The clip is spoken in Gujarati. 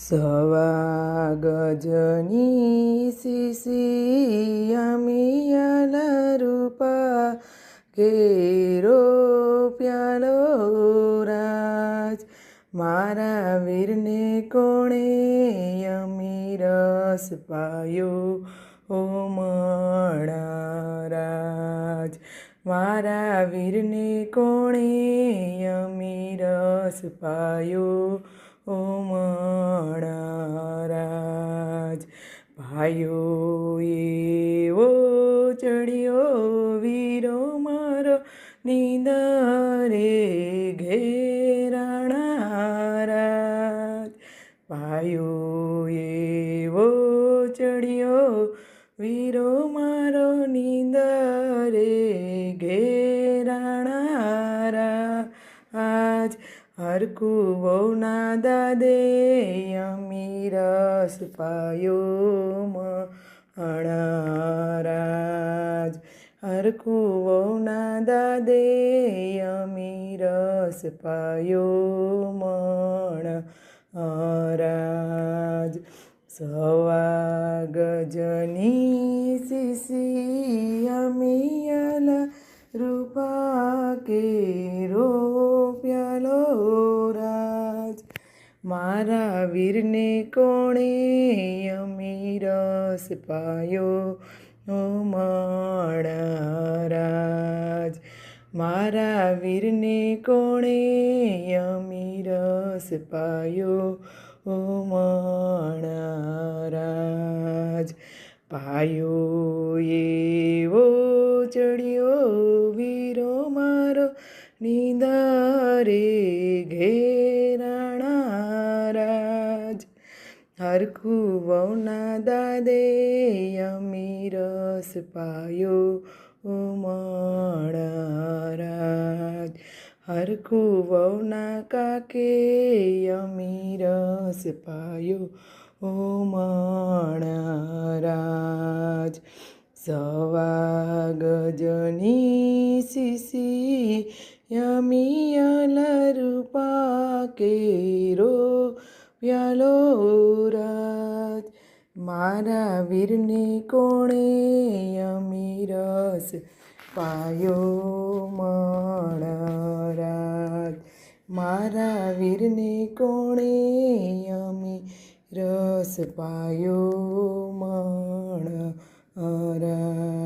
સવા ગજની શીશી રૂપ કેરો પ્યાલો રાજ મારા વીરને કોણે અમી રસ પાયો ઓ રાજ મારા વીરને કોણે અમી રસ પાયો ઓ રાજ. ભાઈઓ, એવો ચડ્યો વીરો, મારો નીંદરે ઘેરાણા રાજ. ભાઈઓ, એવો ચડ્યો વીરો, મારો નીંદરે ઘેરાણા આજ હરકુવો ના દાદે અમી રસ પાયો મણારાજ હરકુ ના દાદે અમી રસ પાયો મણ રાજ સવા ગજની શિશી અમિયલ રૂપા કેરો મારા વીરને કોણે અમી રસ પાયો ઓ રાજ મારા વીરને કોણે અમી રસ પાયો ઓ રાજ પાયો એવો ચડ્યો વીરો મારો નિંદરે ઘેરાણા રાજ હરખું વહુના દાદે અમી રસ પાયો ઓ રાજ હરખું વહુના કાકે અમી રસ પાયો ઓ રાજ સવા ગજની શીશી યમિયલ રૂપા કેરો પ્યાલો રાજ. મારા વીરને કોણે અમી રસ પાયો રાજ મારા વીરને કોણે અમી રસ પાયો મણ રાજ